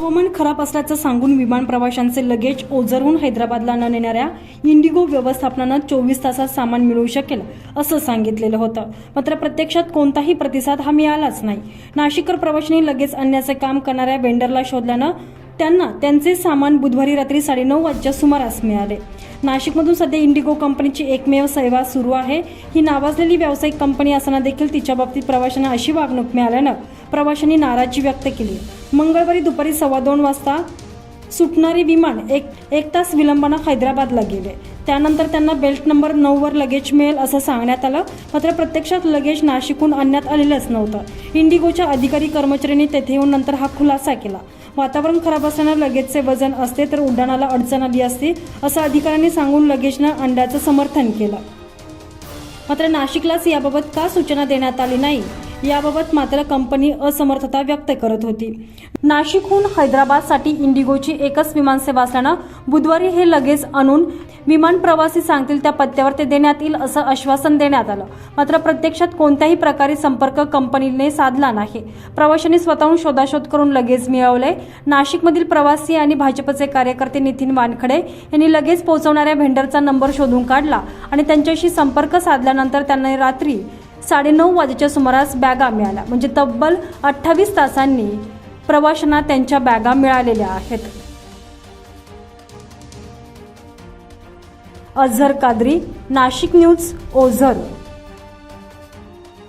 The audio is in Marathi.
हवामान खराब असल्याचं सांगून विमान प्रवाशांचे लगेज ओझरहून हैदराबादला न नेणाऱ्या इंडिगो व्यवस्थापनानं चोवीस तासात सामान मिळू शकेल असं सांगितलेलं होतं. मात्र प्रत्यक्षात कोणताही प्रतिसाद हा मिळालाच नाही. नाशिककर प्रवाशांनी लगेच आणण्याचे काम करणाऱ्या वेंडरला शोधल्यानं त्यांना त्यांचे सामान बुधवारी रात्री साडेनऊ वाजच्या सुमारास मिळाले. नाशिकमधून सध्या इंडिगो कंपनीची एकमेव सेवा सुरू आहे. ही नावाजलेली व्यावसायिक कंपनी असताना देखील तिच्या बाबतीत प्रवाशांना अशी वागणूक मिळाल्यानं प्रवाशांनी नाराजी व्यक्त केली. मंगळवारी दुपारी सव्वा दोन वाजता सुटणारे विमान एक एक तास विलंबानं हैदराबादला गेले. त्यानंतर त्यांना बेल्ट नंबर नऊवर लगेज मिळेल असं सांगण्यात आलं. मात्र प्रत्यक्षात लगेज नाशिकहून आणण्यात आलेलंच नव्हतं. इंडिगोच्या अधिकारी कर्मचाऱ्यांनी तेथे येऊन नंतर हा खुलासा केला. वातावरण खराब असताना लगेजचे वजन असते तर उड्डाणाला अडचण आली असती असं अधिकाऱ्यांनी सांगून लगेजनं अंड्याचं समर्थन केलं. मात्र नाशिकलाच याबाबत का सूचना देण्यात आली नाही? याबाबत मात्र कंपनी असमर्थता व्यक्त करत होती. नाशिकहून हैदराबादसाठी इंडिगोची एकच विमानसेवा असल्यानं बुधवारी हे लगेच आणून विमान प्रवासी सांगतील त्या पत्त्यावर ते देण्यात येईल असं आश्वासन देण्यात आलं. मात्र प्रत्यक्षात कोणत्याही प्रकारे संपर्क कंपनीने साधला नाही. प्रवाशांनी स्वतःहून शोधाशोध करून लगेच मिळवले नाशिकमधील प्रवासी आणि भाजपचे कार्यकर्ते नितीन वानखडे यांनी लगेच पोहोचवणाऱ्या व्हेंडरचा नंबर शोधून काढला आणि त्यांच्याशी संपर्क साधल्यानंतर त्यांना रात्री साडेनऊ वाजेच्या सुमारास बॅगा मिळाल्या. म्हणजे तब्बल अठ्ठावीस तासांनी प्रवाशांना त्यांच्या बॅगा मिळालेल्या आहेत. अझर कादरी नाशिक न्यूज ओझर.